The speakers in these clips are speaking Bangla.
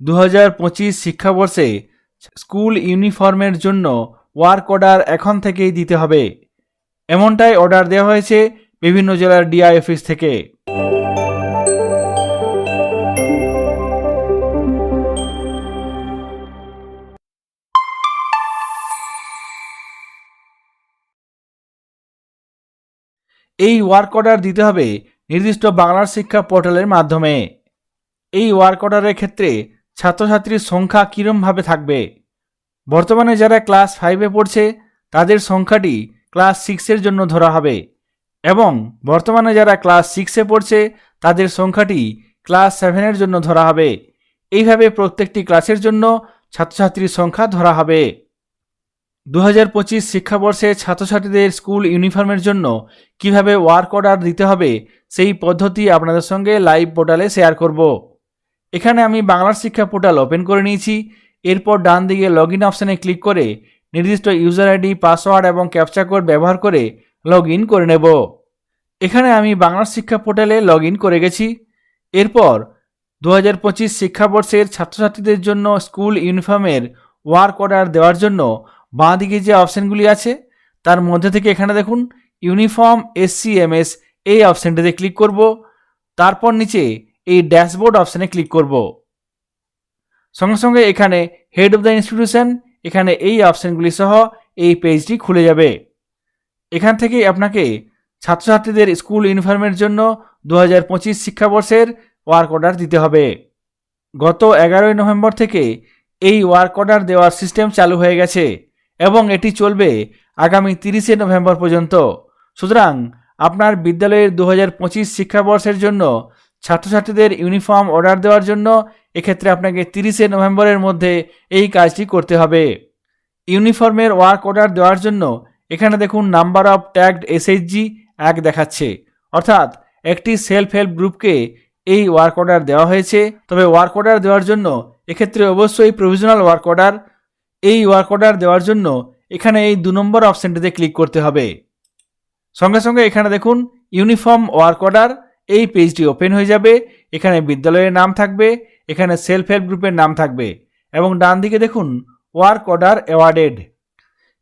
দু হাজার পঁচিশ শিক্ষাবর্ষে স্কুল ইউনিফর্মের জন্য ওয়ার্ক অর্ডার এখন থেকেই দিতে হবে। এমনটাই অর্ডার দেওয়া হয়েছে বিভিন্ন জেলার ডিআই অফিস থেকে। এই ওয়ার্ক অর্ডার দিতে হবে নির্দিষ্ট বাংলার শিক্ষা পোর্টালের মাধ্যমে। এই ওয়ার্ক অর্ডারের ক্ষেত্রে ছাত্রছাত্রীর সংখ্যা কীরমভাবে থাকবে? বর্তমানে যারা ক্লাস ফাইভে পড়ছে, তাদের সংখ্যাটি ক্লাস সিক্সের জন্য ধরা হবে। এবং বর্তমানে যারা ক্লাস সিক্সে পড়ছে, তাদের সংখ্যাটি ক্লাস সেভেনের জন্য ধরা হবে। এইভাবে প্রত্যেকটি ক্লাসের জন্য ছাত্রছাত্রীর সংখ্যা ধরা হবে। দু হাজার পঁচিশ শিক্ষাবর্ষে ছাত্রছাত্রীদের স্কুল ইউনিফর্মের জন্য কীভাবে ওয়ার্ক অর্ডার দিতে হবে, সেই পদ্ধতি আপনাদের সঙ্গে লাইভ পোর্টালে শেয়ার করব। এখানে আমি বাংলার শিক্ষা পোর্টাল ওপেন করে নিয়েছি। এরপর ডান দিকে লগ ইন অপশানে ক্লিক করে নির্দিষ্ট ইউজার আইডি পাসওয়ার্ড এবং ক্যাপচা কোড ব্যবহার করে লগ ইন করে নেব। এখানে আমি বাংলার শিক্ষা পোর্টালে লগ ইন করে গেছি। এরপর দু হাজার পঁচিশ শিক্ষাবর্ষের ছাত্রছাত্রীদের জন্য স্কুল ইউনিফর্মের ওয়ার্ক অর্ডার দেওয়ার জন্য বাঁ দিকে যে অপশানগুলি আছে, তার মধ্যে থেকে এখানে দেখুন ইউনিফর্ম এসসিএমএস এই অপশানটিতে ক্লিক করব। তারপর নিচে এই ড্যাশবোর্ড অপশানে ক্লিক করব। সঙ্গে সঙ্গে এখানে হেড অফ দ্য ইনস্টিটিউশন এখানে এই অপশানগুলি সহ এই পেজটি খুলে যাবে। এখান থেকেই আপনাকে ছাত্রছাত্রীদের স্কুল ইউনিফর্মের জন্য দু হাজার পঁচিশ শিক্ষাবর্ষের ওয়ার্ক অর্ডার দিতে হবে। গত এগারোই নভেম্বর থেকে এই ওয়ার্ক অর্ডার দেওয়ার সিস্টেম চালু হয়ে গেছে এবং এটি চলবে আগামী তিরিশে নভেম্বর পর্যন্ত। সুতরাং আপনার বিদ্যালয়ের দু হাজার পঁচিশ শিক্ষাবর্ষের জন্য ছাত্রছাত্রীদের ইউনিফর্ম অর্ডার দেওয়ার জন্য এক্ষেত্রে আপনাকে তিরিশে নভেম্বরের মধ্যে এই কাজটি করতে হবে। ইউনিফর্মের ওয়ার্ক অর্ডার দেওয়ার জন্য এখানে দেখুন নাম্বার অফ ট্যাগড এসএইচজি এক দেখাচ্ছে। অর্থাৎ একটি সেলফ হেল্প গ্রুপকে এই ওয়ার্ক অর্ডার দেওয়া হয়েছে। তবে ওয়ার্ক অর্ডার দেওয়ার জন্য এক্ষেত্রে অবশ্যই প্রভিশনাল ওয়ার্ক অর্ডার, এই ওয়ার্ক অর্ডার দেওয়ার জন্য এখানে এই দু নম্বর অপশানটিতে ক্লিক করতে হবে। সঙ্গে সঙ্গে এখানে দেখুন ইউনিফর্ম ওয়ার্ক অর্ডার এই পেজটি ওপেন হয়ে যাবে, এখানে বিদ্যালয়ের নাম থাকবে, এখানে সেলফ হেল্প গ্রুপের নাম থাকবে এবং ডান দিকে দেখুন ওয়ার্ক অর্ডার অ্যাওয়ার্ডেড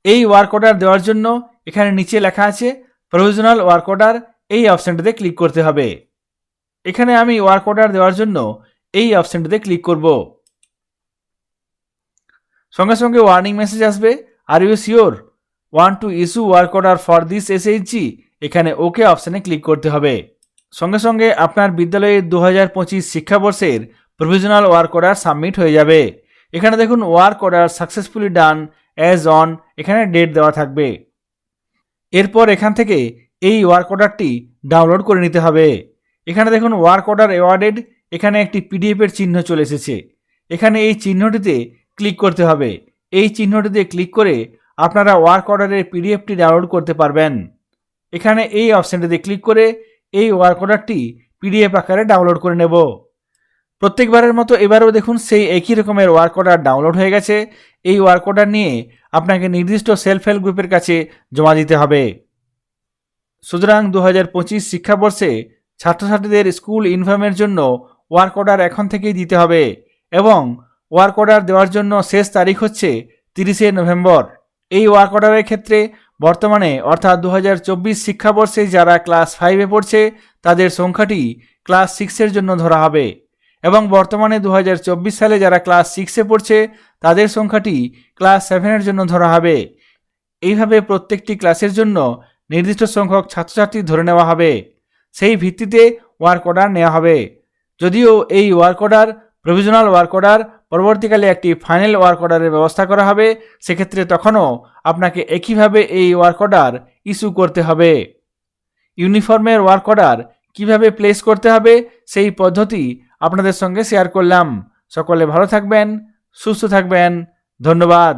এই ওয়ার্ক অর্ডার দেওয়ার জন্য এখানে নিচে লেখা আছে প্রভিশনাল ওয়ার্ক অর্ডার এই অপশানটিতে ক্লিক করতে হবে। এখানে আমি ওয়ার্ক অর্ডার দেওয়ার জন্য এই অপশানটিতে ক্লিক করব। সঙ্গে সঙ্গে ওয়ার্নিং মেসেজ আসবে are you sure want to issue work order for this SHG এখানে ওকে অপশানে ক্লিক করতে হবে। সঙ্গে সঙ্গে আপনার বিদ্যালয়ে দু হাজার পঁচিশ শিক্ষাবর্ষের প্রভিশনাল ওয়ার্ক অর্ডার সাবমিট হয়ে যাবে। এখানে দেখুন work order successfully done as on এখানে ডেট দেওয়া থাকবে। এরপর এখান থেকে এই ওয়ার্ক অর্ডারটি ডাউনলোড করে নিতে হবে। এখানে দেখুন ওয়ার্ক অর্ডার অ্যাওয়ার্ডেড এখানে একটি পিডিএফের চিহ্ন চলে এসেছে। এখানে এই চিহ্নটিতে ক্লিক করতে হবে। এই চিহ্নটিতে ক্লিক করে আপনারা ওয়ার্ক অর্ডারের পিডিএফটি ডাউনলোড করতে পারবেন। এখানে এই অপশানটিতে ক্লিক করে এই ওয়ার্ক অর্ডারটি পিডিএফ আকারে ডাউনলোড করে নেব। প্রত্যেকবারের মতো এবারও দেখুন সেই একই রকমের ওয়ার্ক অর্ডার ডাউনলোড হয়ে গেছে। এই ওয়ার্ক অর্ডার নিয়ে আপনাকে নির্দিষ্ট সেলফ হেল্প গ্রুপের কাছে জমা দিতে হবে। সুতরাং দু হাজার পঁচিশ শিক্ষাবর্ষে ছাত্রছাত্রীদের স্কুল ইনফর্মের জন্য ওয়ার্ক অর্ডার এখন থেকেই দিতে হবে এবং ওয়ার্ক অর্ডার দেওয়ার জন্য শেষ তারিখ হচ্ছে তিরিশে নভেম্বর। এই ওয়ার্ক অর্ডারের ক্ষেত্রে বর্তমানে, অর্থাৎ দু হাজার চব্বিশ শিক্ষাবর্ষে যারা ক্লাস ফাইভে পড়ছে, তাদের সংখ্যাটি ক্লাস সিক্সের জন্য ধরা হবে। এবং বর্তমানে দু হাজার চব্বিশ সালে যারা ক্লাস সিক্সে পড়ছে, তাদের সংখ্যাটি ক্লাস সেভেনের জন্য ধরা হবে। এইভাবে প্রত্যেকটি ক্লাসের জন্য নির্দিষ্ট সংখ্যক ছাত্রছাত্রী ধরে নেওয়া হবে। সেই ভিত্তিতে ওয়ার্ক অর্ডার নেওয়া হবে। যদিও এই work order provisional work order পরবর্তীকালে একটি ফাইনাল ওয়ার্ক অর্ডারের ব্যবস্থা করা হবে, সেক্ষেত্রে তখনও আপনাকে একইভাবে এই ওয়ার্ক অর্ডার ইস্যু করতে হবে। ইউনিফর্মের ওয়ার্ক অর্ডার কীভাবে প্লেস করতে হবে, সেই পদ্ধতি আপনাদের সঙ্গে শেয়ার করলাম। সকলে ভালো থাকবেন, সুস্থ থাকবেন, ধন্যবাদ।